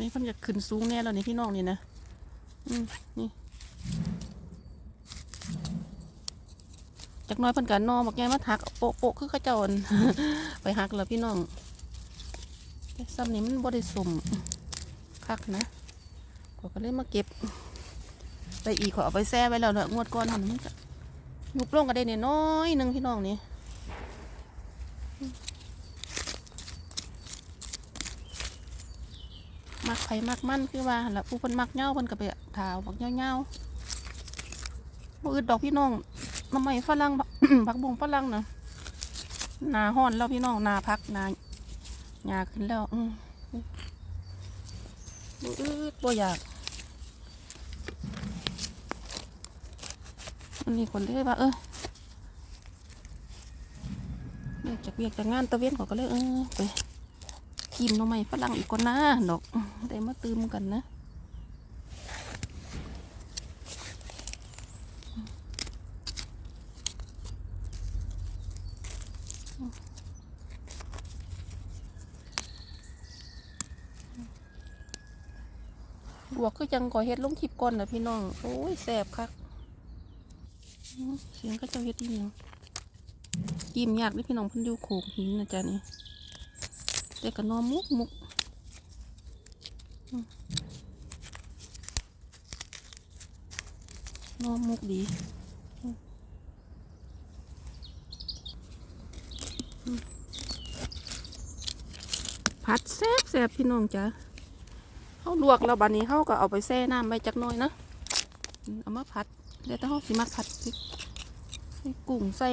นี่เพิ่นจะขึ้นสูงแน่แล้วนี่พี่น้องนี่นะอืมนี่จากน้อยเพิ่นกันนอบอกไงมาหักโปะโปะคือเขาเจ้าอั่นไปหักแล้วพี่น้องซ้ำนี่มันบ่ได้สมคักนะขอก็เลยมาเก็บไปอีกขอเอาไปแซ่ไว้แล้วเนอะงวดก่อนหันมันก็ยุบลงก็ได้เนี่ยน้อยหนึ่งพี่น้องนี่ มักไผมักมันคือว่าหั่นละผู้คนมักเหย้าเพิ่นก็ไปถาวบักเหย้าๆบ่อึดดอกพี่น้องน้ำไม้ฝรั่งผักบงฝรั่งนะนาห้อนแล้วพี่น้องนาพักนาหยาขึ้นแล้วอืบ่อึดบ่อยากอันนี้คนเลยว่าเออเรียกจากเวียกจากงานตะเวนเขาก็เลยเออไป กินหน่อไมฝรั่งอีกคนนะดอกได้มาตืมกันนะบวกก็ยังก่อเฮ็ดลงคลิปก่อนนะพี่น้อง โอ้ยแสบคักเสียงก็เจ้าเฮ็ดอีหยังยิ้มยากเด้พี่น้องพิ่นอยู่โขกหินนะจ๊ะนี่ แต่ก็นอมุกมุกนอมุกดีผัดแซ่บแซ่บพี่น้องจ้ะเขาลวกแล้วบัดนี้เขาก็เอาไปแช่น้ำไว้จักหน่อยนะ เอามาผัดเดี๋ยวต้องเอาสิมาผัดพริกใส่กุ้งใส่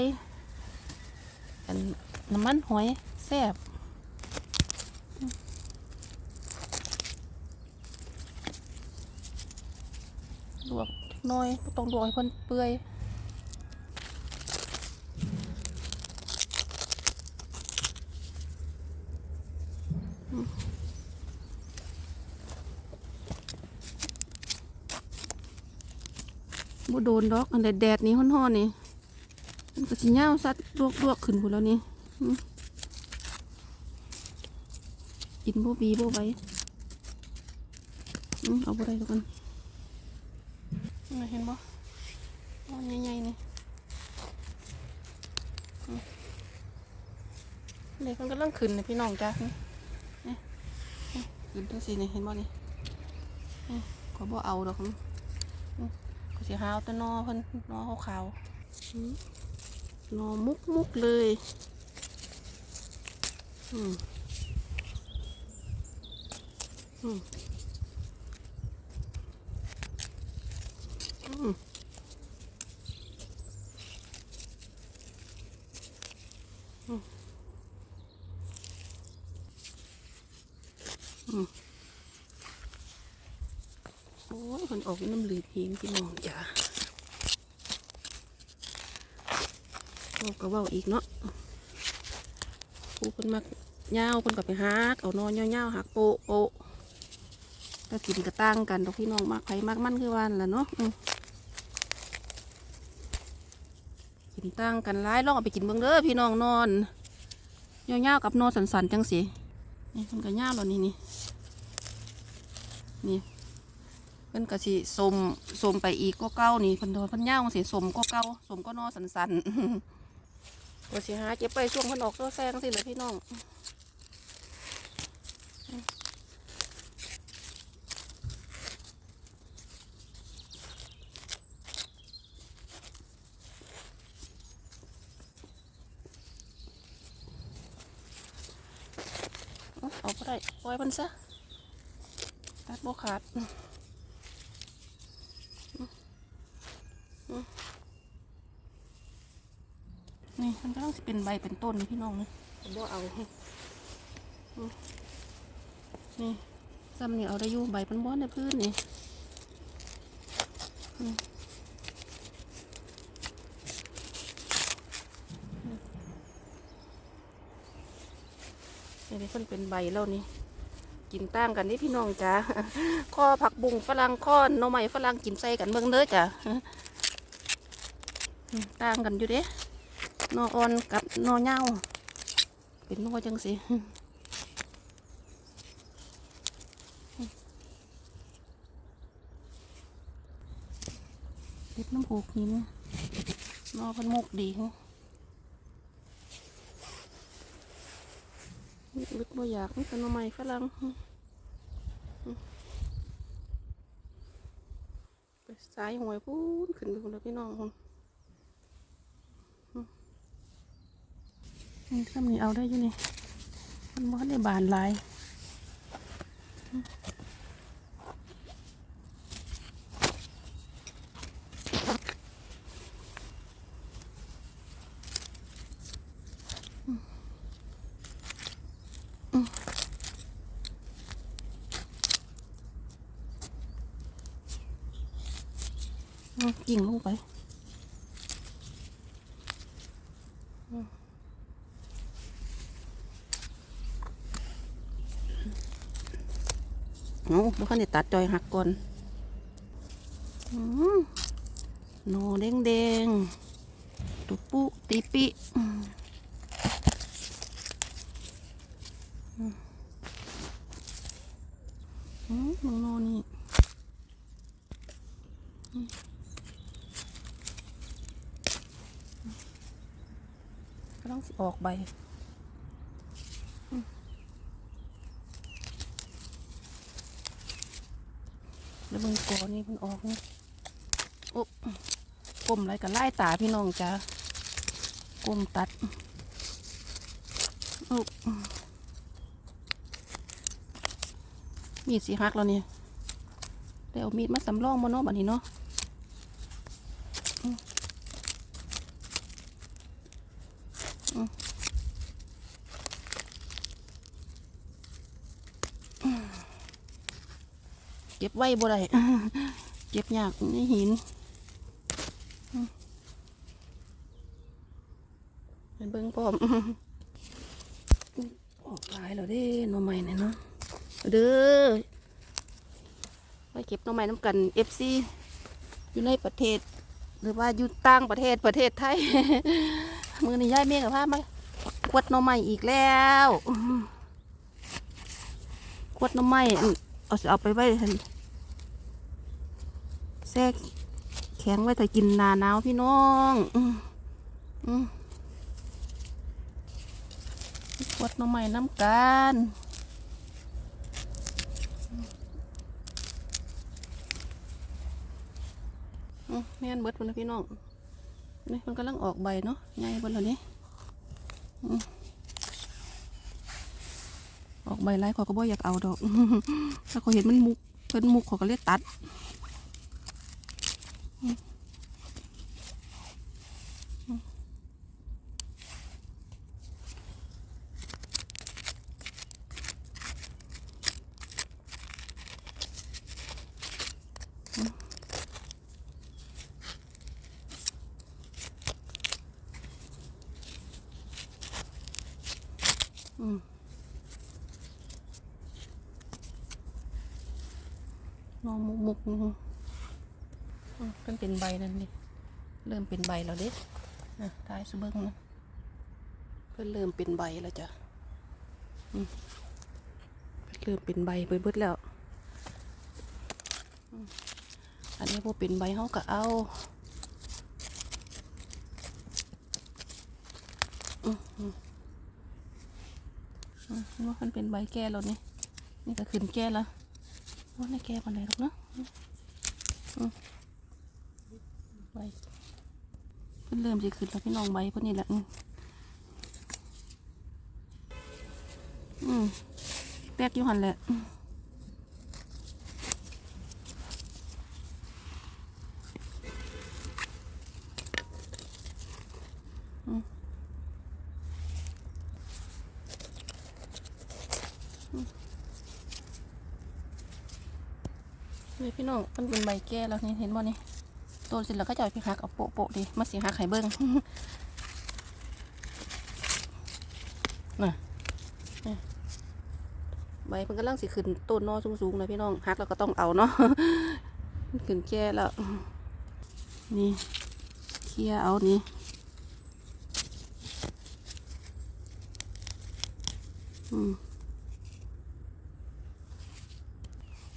อันน้ำมันหอยแซ่บ ลวกน้อยต้องลวกให้เพิ่นเปื่อยบ่โดนดอกอันแดดๆนี่ฮ้อนๆนี่มันก็สิยาวซัดลวกๆขึ้นพุ่นแล้วนี่กินบ่บีบ่ไวอืมเอาบ่ได้แล้วกัน เห็นบ่อ๋อใหญ่ๆนี่เด็กมันกำลังขึ้นนะพี่น้องจ้ะนี่ขึ้นทั้งสี่นี่เห็นบ่นี่นี่ก็บ่เอาดอกนี่อืมก็สิหาเอาแต่นอเพิ่นนอขาวๆนอมุกมุกๆเลยอืมอืมอืมอืมอืมโอ้ยคนออกน้ำลืดเพี่น้องจ้าโอ้ก็เว่าอีกเนาะผู้คนมักยาคนก็ไปหักเอานอนยาวๆหักโปะโปะก็กินกระตั้งกันดอกพี่น้องมากไผมากมั่นคือวันละเนาะกินตั้งกันร้ายลองเอาไปกินเบิ่งเด้อพี่น้องนอนยาวๆกับนอนสันๆจังสินี่คนก็ยาวแล้วนี่นี่นี่ เพิ่นก็สิสมสมไปอีกก็เก้านี่เพิ่นโดนเพิ่นย่างสิสมก็เก้าสมก็นอสันสันก็สิหาเก็บไปช่วงเพิ่นออกตัวแซงสิเลยพี่น้องเอาเอาไปได้ปล่อยมันซะตัดบ่ขาด นี่ มันก็ต้องสิเป็นใบเป็นต้นนี่พี่น้องนี่บ่เอาอืมนี่ซ้ำนี่เอาได้อยู่ใบเป็นบ้อนในพื้นนี่อืมนี่นี่เพิ่นเป็นใบแล้วนี่กินต่างกันนี่พี่น้องจ้าข้อผักบุ้งฝรั่งข้อหน่อไม้ฝรั่งกินใส่กันเบิ่งเด้อจ้ะอืมต่างกันอยู่เด้ นออ่อนกับนอเน่าเป็นนอจังสิเด็บน้ำผูกหินนอพันมุกดีฮะลึกบ่อยากนี่เป็นนใหม่ฝรั่งไปซ้ายหวยพูนขึ้นไปคนละพี่น้องคน นี่ซ้ำนี่เอาได้อยู่นี่มันบ่ได้บานหลาย เอากิ่งลงไปอืม เอาบุคันได้ตัดจอยหักก่อนอโนแดงแดงตุปุติปิอืมอืมอืมน้องโนนี่ก็ต้องสิออกใบอืมแล้วมึงก่อนนี่มันออกนี่โอ้กลมอะ ไรกับไล่ตาพี่น้องจ้ากลมตัดมีดสีหักแล้วเนี่ยได้เอามีดมาสำรองมาเนาะบัดนี้เนาะเก็บไว้บ่ได้เก็บยากในหินอืม เป็นเบิ้งพร้อมออกลายแล้วเด้หน่อไม้เนี่ยเนาะเด้อไปเก็บหน่อไม้น้ำกัน FC อยู่ในประเทศ หรือว่าอยู่ต่างประเทศประเทศไทย มือนี่ย้ายเมียกับพามขวดหน่อไม้อีกแล้วขวดหน่อไม่เอาเอาไปไว้แทรกแข็งไว้ถ้ากินนาหนาวพี่น้อง อืมอืมข วดหน้ำใหม่น้ำกันอืมแม่นเบิดพุ่นนะพี่น้องนี่มันกำลังออกใบเนาะไงเบิดแล้วนี่อืมอกใบไรขอก็บ่อยากเอาดอก ถ้าเขาเห็นมันมุกเพิ่นมุกขาก็เลยตัด อืมนองมุกมุกอืมเป็นเป็นใบนั่นนี่เริ่มเป็นใบแล้วเด็กอะท้าย สุเบิ้งนะเพิ่นเริ่มเป็นใบแล้วจ้ะอืมเริ่มเป็นใบไปเบิดแล้วอืมอันนี้พอเป็นใบเขาก็เอาอืมอืมอืมว่ามันเป็นใบแก่แล้วนี่ นี่ก็ขึ้นแก่แล้วว่าไม่แก่ปานใดหรอกเนาะอืมอืมใบ เพิ่นเริ่มจะขึ้นแล้วพี่น้องใบพิ่นนี่แหละอืมแตกอยู่หันแหละอืมอืมนี่พี่น้องมันเป็นใบแก่แล้วนี่เห็นบ่นี่ ตัวเสร็จแล้วก็จะเอาไปหักเอาโปะโปะๆดิมาสิหักไข่เบิ้งน่ะใบมันกำลังสิขึ้นต้นนอสูงๆนะพี่น้องหักแล้วก็ต้องเอาเนาะขึ้นแก่แล้ว นี่เคลียเอานี่อืม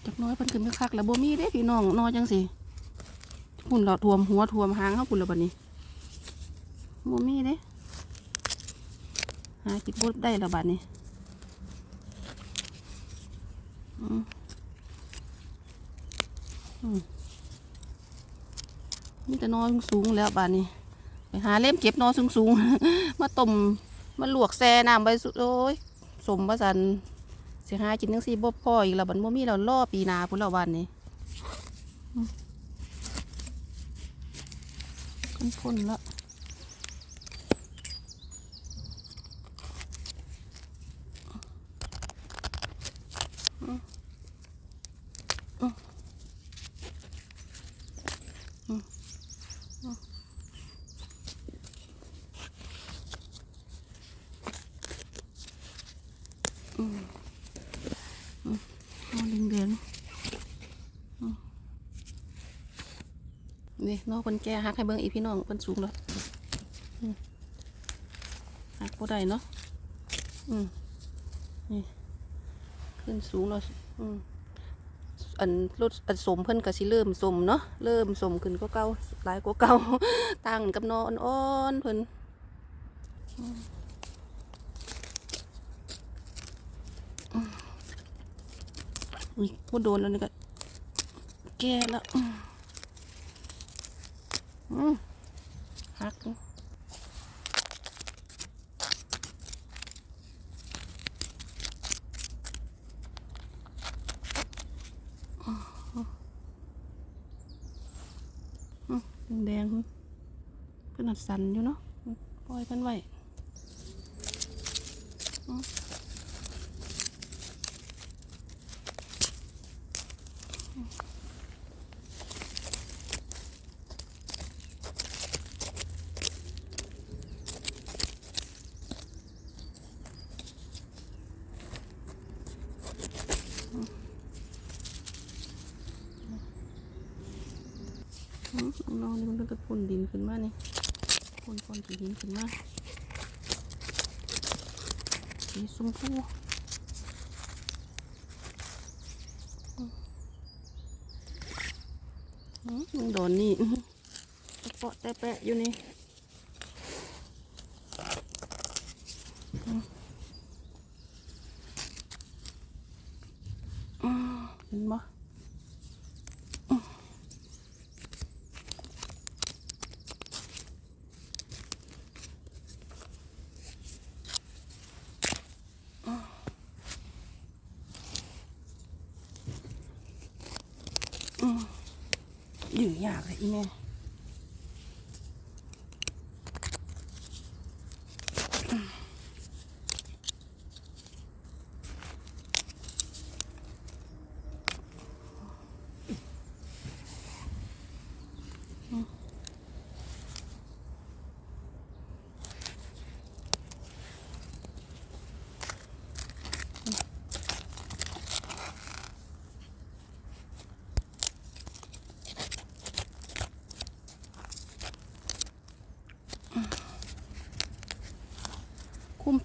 จักน้อยเพิ่นขึ้นไปคักแล้วบ่มีเด้พี่น้องนอจังสิุ่นเราทวมหัวทวมหางเขาปุ่นและบัดนี้โมมี่เด้หากินบดได้และบัดนี้อืมอืมมีแต่นอนสูงแล้วบัดนี้ไปหาเล่มเก็บนอนสูงๆมาต้มมาลวกแซ่น้ำใบสุโอ้ยสมประสันเสียหากินทั้งสี่บ่พออีกแล้วบัดโมมี่เราล่อปีนาพุ่นและวันนี้ พ่นพ่นละอืมอืมอืมอืมอืมอืมเอาแดงๆอืมนี่น อคนแก่ฮักให้เบิ่งอีพี่น้องเพิ่นสูงแล้วฮักบ่ได้เนาะอืมนี่ขึ้นสูงแล้วอืมอันรถอันสมเพิ่นก็สิเริ่มสมเนาะเริ่มสมขึ้นก็เก่าหลายกว่าเก่าต่างกับนออ่อนๆเพิ่นอืมอุ้ยบ่โดนแล้วนี่ก็แก่แล้ว ฮักแดงๆเป็นาดสันอยู่เนาะปล่อยกันไว้ น้องนี่มันก็พ่นดินขึ้นมานี่พ่นพ่นสีดินขึ้นมาสีชมพูมันโดนนี่ตะเปาะแต่แปะอยู่นี่อืมอืมเห็นบ่ ยือย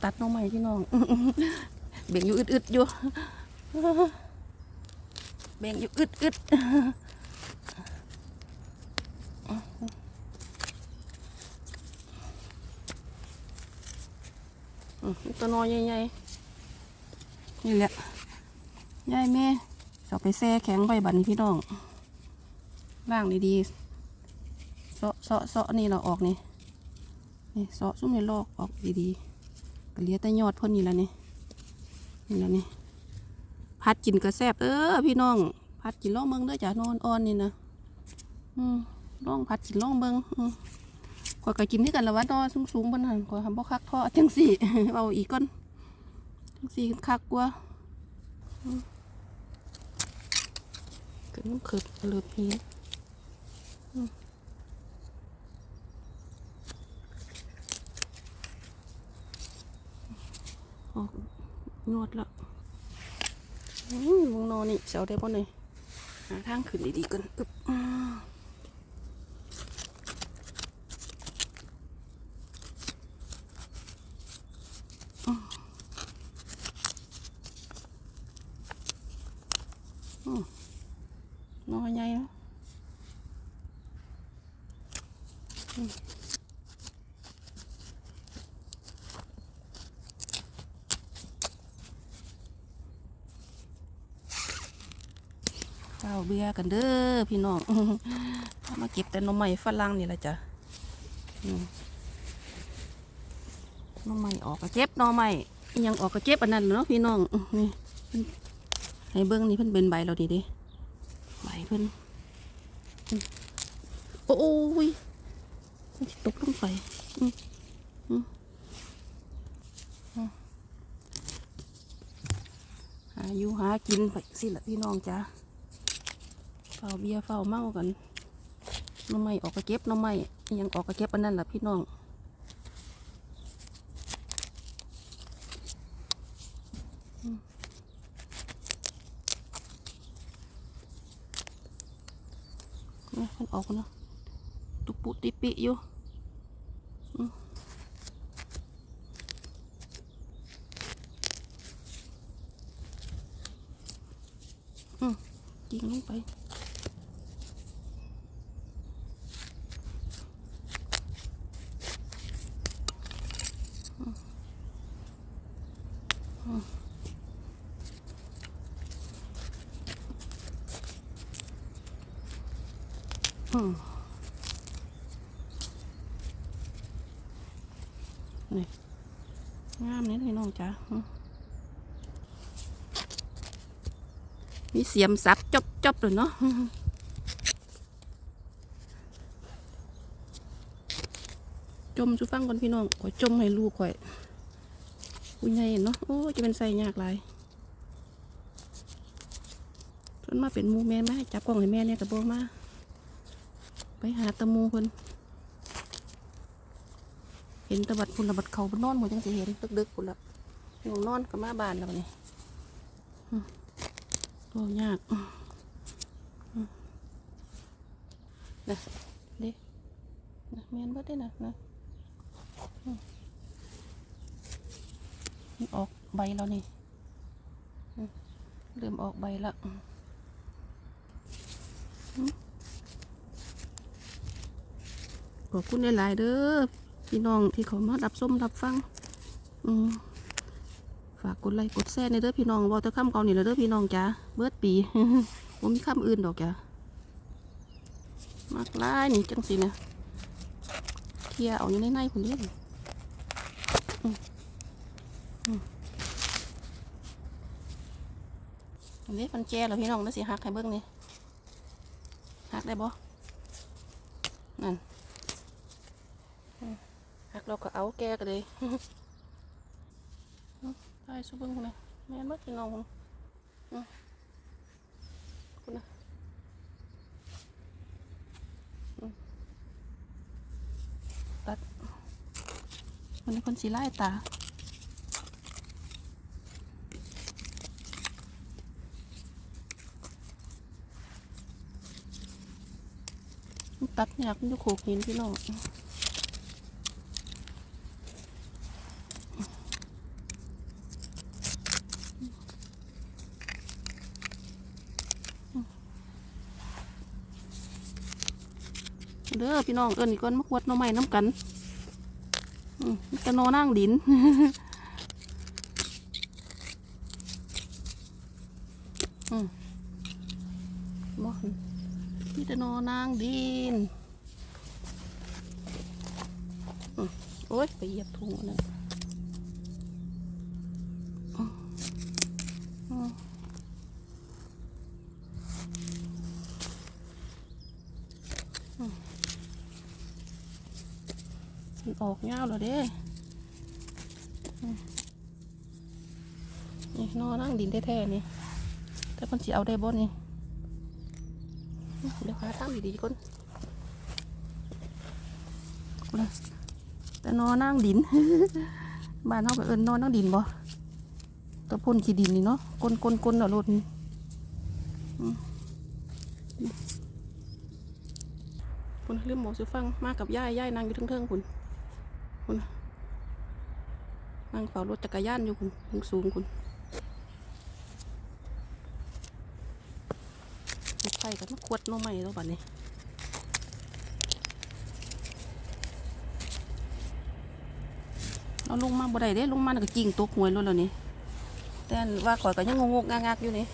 ตัดน้องใหม่พี่น้อง เบ่งอยู่อึดๆอยู่ เบ่งอยู่อึดๆอืมตัวน้อยใหญ่ๆนี่แหละยายแม่จะเอาไปแช่แข็งไว้บัดนพี่น้องล่างดีๆเซาะเซาะเซาะนี่เราออกนี่นี่เซาะซุ้มในลอกออกดีๆ ก็เลียแต่ยอดพ่นนี่แล้วนี่นี่แล้วนี่พัดกินกระแซบเออพี่น้อง พัดกินล่องเบิงด้อจ้ะนอนอ่อนนี่นะอืมล่องพัดกินล่องเบิงอืมขอยก็กินที่กันละวะนอนสูงๆบนหันขอยทำบ่คักทอจังสี่เอาอีกก่อนจังสี่คักกว่าเกิดน้ำเขิบเลือบพีอื ออกนวดแล้วอืมวงนอนนี่เสาได้ป่ะเนี่ยหาทางขึ้นดีๆกันอึบอืมอืมนอนใหญ่เนาะ เบียร์กันเด้อพี่น้องมาเก็บแต่นมใหม่ฝรั่งนี่แหละจ้ะนมใหม่ออกกระเจ็บนมใหม่ยังออกกระเจ็บอันนั้นเนาะพี่น้องนี่ให้เบิ้องนี่เพิ่นเป็นใบเราดีดิใบเพิ่นอืมโอ้ยมันตกลงไปอืมอืมอืมหาอยู่หากินไปสิละพี่น้องจ้า เฝ้าเบียร์เฝ้าเมากันน้ำไม้ออกกระเก็บน้ำไม้อิหยังออกกระเก็บอันนั้นแหละพี่น้องอืมเนี่มันออกนะตุปุติปิอยู่อืมอืมกินลงไป อืมนี่งามนี่พี่น้องจ้ะอืม มีเสียมสับจบจบเลยเนาะจมสุฟังก่อนพี่น้องขอยจมให้ลูกข่อยคุยไงเนาะโอ้จะเป็นใส่ยากหลายจนมาเป็นมูแม่มาให้จับกล้องให้แม่เนี่ยกับโบมา ไปหาตะมูเพิ่นเห็นตะบัดพุ่นตะบัดเขาบนนอนหมดจังสิเห็นดึกๆพุ่นละอยู่นอนกับมาบานแล้วนี่ อืมตัวยากนะเด็นะแมนบิดได้นะนะอออกใบแล้วนี่อืมเริ่มออกใบล้วอืมขอบคุณหลาย ๆ เด้อพี่น้องที่เขามารับส้มรับฟัง อืม ฝากกดไลค์กดแชร์ในเด้อพี่น้องวอเตอร์คัมเกานี่แหละเด้อพี่น้องจ้าเบิดปีผมมีคำอื่นดอกจ้ะมากลายนี่จังสินะเคลียเอาอยู่ในในคนเดียวอันนี้มันแจแล้วพี่น้องนะสิหักให้เบิ้งนี่หักได้บ่นั่นหักเราก็เอาแกกันเลย ไปสู้บิ้งคุณนแม่นเมื่อกี้น้องคุณนะตัดวันนี้คนสีไล่ตาตัดอยากมันอยู่โขกหินพี่น้อง พี่น้องเอิ้นอีกคนมาขวดหน่อไม้น้ำกันอืมมีแต่นอนั่งดิน อืมบ่มีแต่หนอนางดินอืมโอ้ยไปเหยียบถุงอันนั่นอืมอืม มัน ออกเงาแล้วเด้นี่นอนนั่งดินแท้ๆนี่แต่คนสิเอาได้บ่นี่เดี๋ยวหาทางดีๆก่อนแต่นอนนั่งดิน บ้านเขาไปเอินนอนนั่งดินบ่ตะพ่นขี้ดินนี่เนาะกลนกลนกลนเอารถนี่อืมคุณลืมบอสิฟังมากับย่ายย่ายนั่งอยู่เทิงๆคุณ คุณนั่งเฝ้ารถจักรยานอยู่คุณสูงคุณไฟกันมาขวดน้องใหม่แล้วบัดนี้เราลงมาบ่ได้เด้ลงมาหนัก็จริงตกหวยรถแล้วนี่แต่ว่าข่อยก็ยังงงกงากอยู่นี่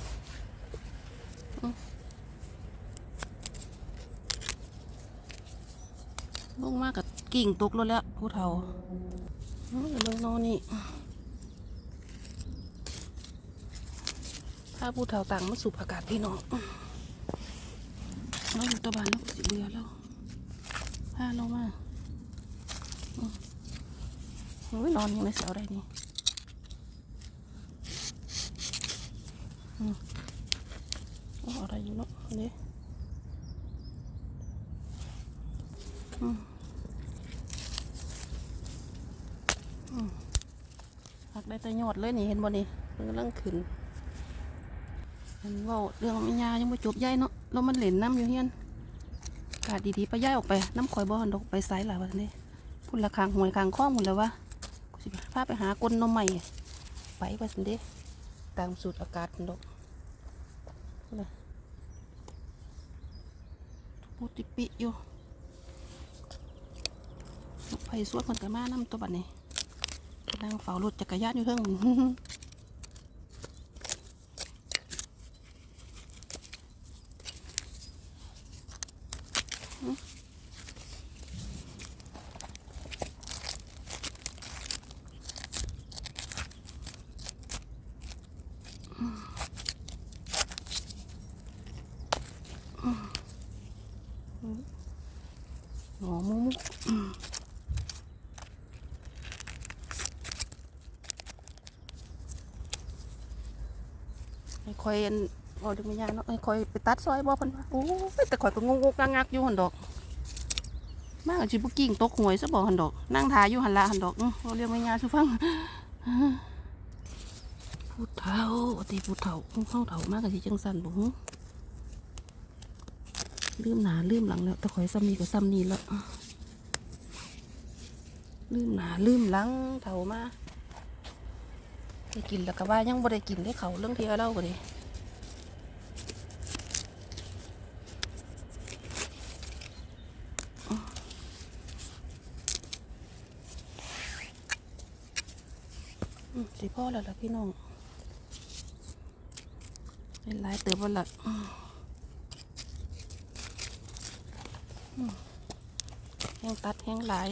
ลงมากกับกิ่งตกแล้วแล้วผู้เฒ่าอืมเบิ่งนอนนี่ถ้าผู้เฒ่าต่างมาสูบอากาศพี่น้องเราอยู่ตะบานแล้วสิเบือแล้วพาเรามาอืมโอ้ยนอนยังไม่เสาได้นี่อืมเออะไรอยู่เนาะอันนี้ อืมอืมหักได้แต่ยอดเลยนี่เห็นบ่นี่มันกำลังขึ้นมันว่าเรื่องม่ยายังไม่จบย่ายเนาะแล้วมันเหล่นน้ำอยู่เฮียนอากาศดีๆไปย่ายออกไปน้ำข่อยบ่หันดอกไปไซส์หล่ะวันนี้พุ่นละคางหวยคางข้อหมดแล้ววะกูสิพาไปหากลนมใหม่ไปว่าสินเด้ตามสูตรอากาศดอกพุ่นน่ะพูดติปิอยู่ ไฟสวดมันก็มาน้ำตัวบัดนี้กำลังเฝ้ารถจักรยานอยู่เพิ่ง หอมุมุไอ้ คอยอันพอดึงวิญญาณเนาะคอยไปตัดซอยบ่เพันว่าโอ้ยแต่คอยก็งงๆงักๆอยู่หันดอก มากจิบุกิ้งตกหวยซะบ่หันดอก นั่งทายอยู่หันละหันดอกเราเรียกวิญญาณสุฟังพูดเท่าตีพูดเท่าเข้าเท่ามากกับสิจังสันบุ้งลืมหนาลืมหลังแล้วแต่คอยซ้ำนี่ก็ซ้ำนี่แล้วลืมหนาลืมหลังเถามาได้กินแล้วก็ว่ายังบ่ได้กินได้เขาเรื่องเทียเล่าก็ดิ พ่อแล้วล่ะพี่น้องเป็นหลายเติบวันละแห้งตัดแห้งหลาย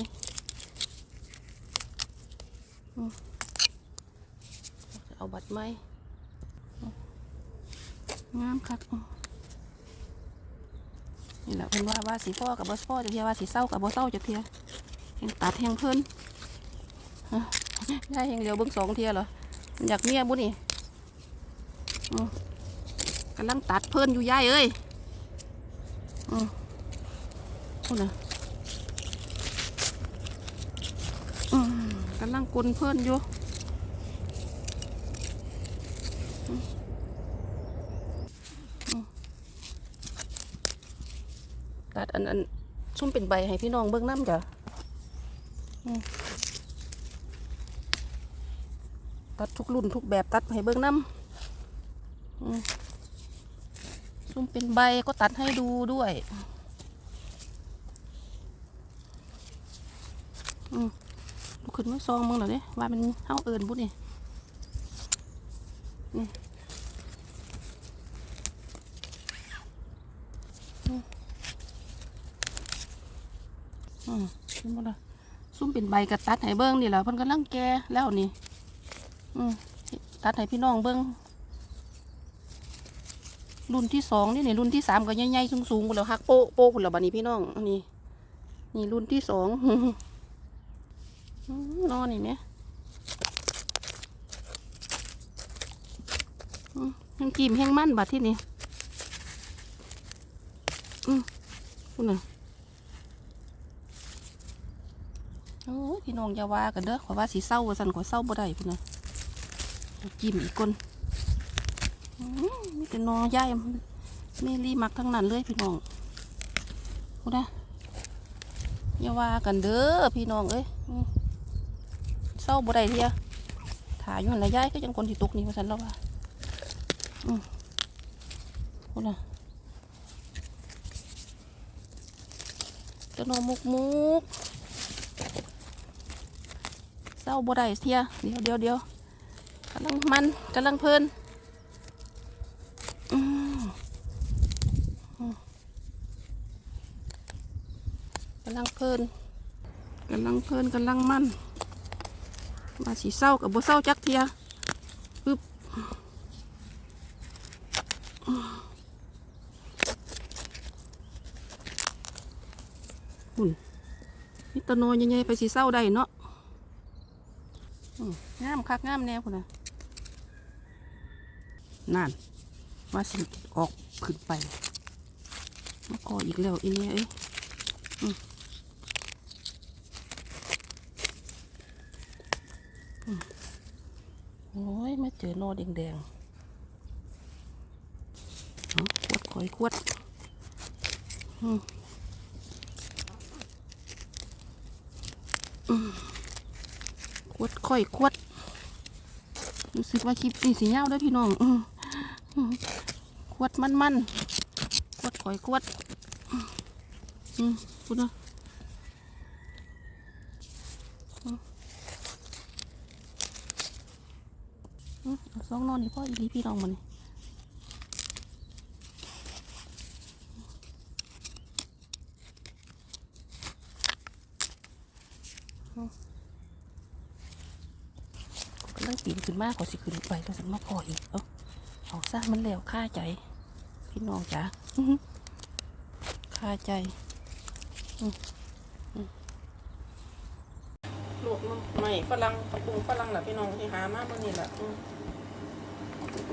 เอาบัตรไหมงามคักนี่แหละเพิ่นว่าว่าสีพ่อกับบอสพ่อจะเทียว่าสีเศร้ากับบอเศร้าจะเทียเห็นตัดแห้งเพิ่นฮะ ได้แหงเดียวเบิ้งสองเทียเหรออยากเมียบุนี่กำลังตัดเพิ่นอยู่ย่ายเอ้ยอืมพูดนะอืมกำลังกลนเพิ่นอยู่ตัดอันอันซุ่มเป็นใบให้พี่น้องเบิ่งน้ำจ้ะอืม ตัดทุกรุ่นทุกแบบตัดให้เบิ่งน้ำซุ่มเป็นใบก็ตัดให้ดูด้วยอืมลูขึ้นมาซองมึงเหน่ยว่ามันเท่าเอิญบุ้นี่นี่อืมเห็นบ่ล่ะซุ่มเป็นใบกระตัดให้เบิ้งนี่แหละเพิ่นกำลังแก่แล้วนี่ ตัดให้พี่น้องเบิ้งรุ่นที่สองนี่นี่รุ่นที่สามก็ใหญ่ๆสูงๆหมดแล้วหักโป๊ะโป๊ะหมดแล้วบัดนี้พี่น้องนนี้นี่รุ่นที่สองนอนนี่เนี่ยอืมยังกิมแห้งมันบัดที่นี่อืมคุณน่ะโอ้พี่น้องอย่าว่ากันเด้อขอว่าสีเศร้าสันขอเศร้าบ่ได้พุ่นนะ จิ้มอีกคนมีแต่นอย่ายเมลีมักทั้งนั้นเลยพี่น้องพูดนะอย่าว่ากันเด้อพี่น้องเอ้ยเศร้าบ่ได้เทียถ่ายอยู่หันละย่ายก็ยังคนที่ตกนี่ว่าสันแล้วว่าอืมพูดนะตะโนมุกมุกเศร้าาบ่ได้เทียเดี๋ยวเดี๋ยวเดี๋ยว กำลังมันกำลังเพลินกำลังเพลินกำลังเพลินกำลังมันมาสีเศร้ากับบ่เศร้าจักเทียปึ๊บหุ่นนี่ตะโนใหญ่ๆไปสีเศร้าได้เนาะงามคักงามแนวคนน่ะ นั่นว่าสิออกขึ้นไปมาก่ออีกแล้วอีเนี่ยเอ้ยโอ้ยมาเจอโนอแดงๆขวดคอยขวดอืมขวดค่อยขวดรู้สึกว่าคลิปนี่สีเงาด้วยพี่น้องอืมอืม ขวดมันมันขวดข่อยขวดอืมพูดนะอืมอืมสองนอนนี่พ่ออีลีพี่น้องมันนี่ก็เลยปีนขึ้นมาขอสิขึ้นไปแล้วสันมาพออีกเอา เอาซะมันแล้วค่าใจ พี่น้องจ๋าอื้อหือค่าใจอืมอืมลวกน้ำไม่ฝรั่งปรุงฝรั่งแหละพี่น้องที่หามาเมื่อนี้แหละ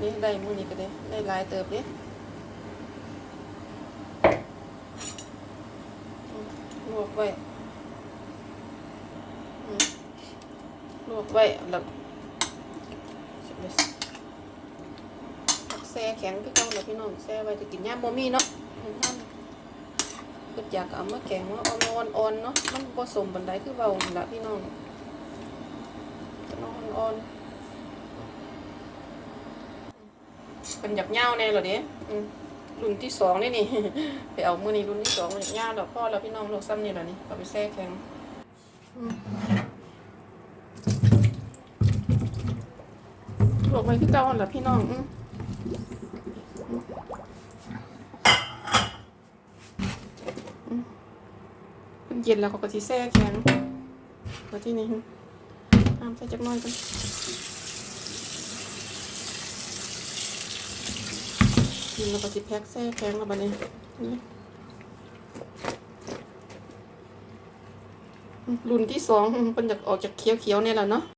นี่ได้มื่อนี้ก็ได้ได้ลายเติบเด้อืมลวกไว้ลวกไว้แล้วสิไป แซ่แข็งพี่เก่าแล้วพี่น้องแซ่ไว้จะกินย่ามบ่มีเนาะอืมย่ามก็อยากเอามาแกงว่าอ่อนๆอ่อนๆเนาะมันผสมบันไดคือเบาหั่นละพี่น้องน้องอ่อนๆเป็นหยักเง่าแน่เหรอเด้รุ่นที่สองนี่นี่ไปเอามือนี่รุ่นที่สองหยักเง่าแล้วพ่อแล้วพี่น้องโลกซ้ำนี่เหรอนี่เอาไปแซ่แข็งอืมลวกไว้คือเก่าหั่นละพี่น้องอืม มัน เย็นแล้วเขาก็สิแช่แข็งมาที่นี่น้ำใส่จักน้อยกันกินแล้วก็สิแพ็คแช่แข็งแล้วบัดนี้นี่รุ่นที่สองเป็นจากออกจากเขียวๆเนี่ยแหละเนาะ